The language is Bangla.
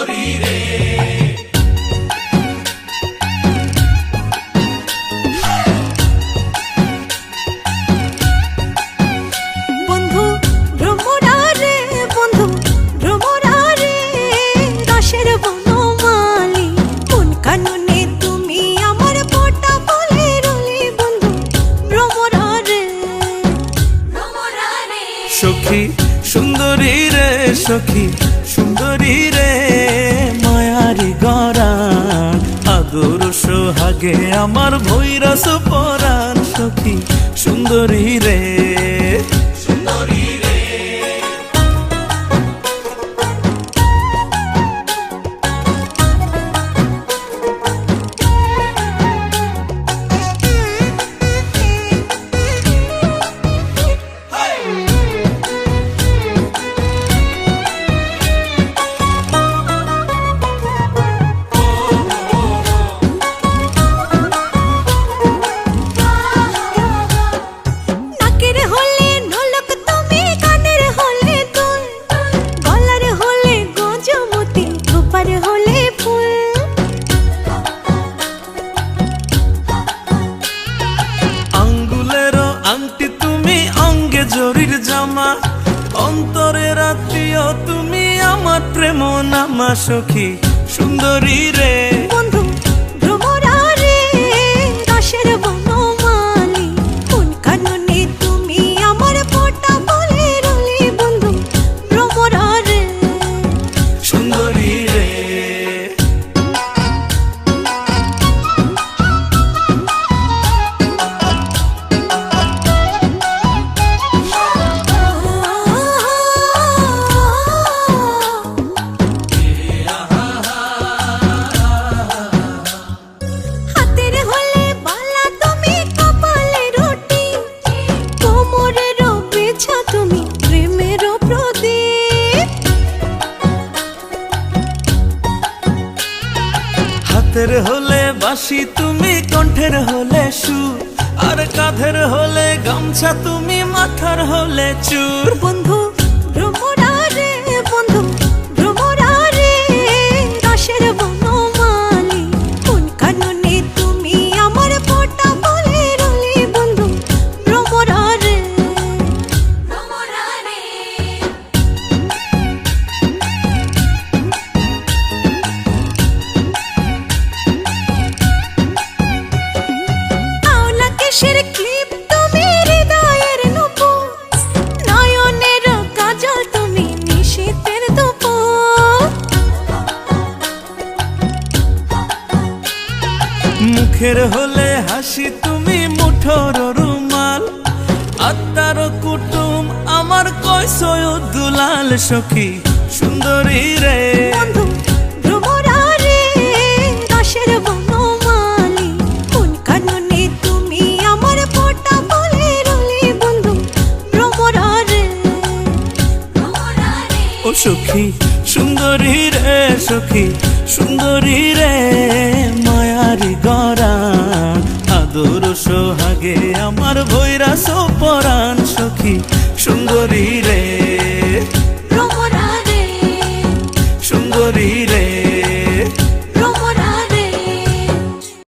শরীরে বন্ধু ভ্রমরা বন্ধু ভ্রমরা রে রসের বনমালি। কোন কাননে তুমি আমার পোটা বলে রুলি বন্ধু ভ্রমরা রে সখী সুন্দরী রে সখী সোহাগে আমার ভৈরস পরাণ সখী আংটি তুমি অঙ্গে জরির জামা। অন্তরে রাত্রিও তুমি আমার প্রেম নামা সখী। সুন্দরী রে। বন্ধু ভ্রমরা রে হাতের হলে বাসি তুমি, কণ্ঠের হলে সুর আর কাঁধের হলে গামছা তুমি, মাথার হলে চুর। বন্ধু ভ্রমরা মুখের হলে হাসি তুমি মুঠোর রুমাল। আত্মার কুটুম আমার কয়সয় দুলাল সখী। সুন্দরী রে। বন্ধু ও সখী সুন্দরী রে সখী সুন্দরী রে। মায়ারি গরান আদর সোহাগে আমার ভৈরা পরাণ সখী সুন্দরী রে।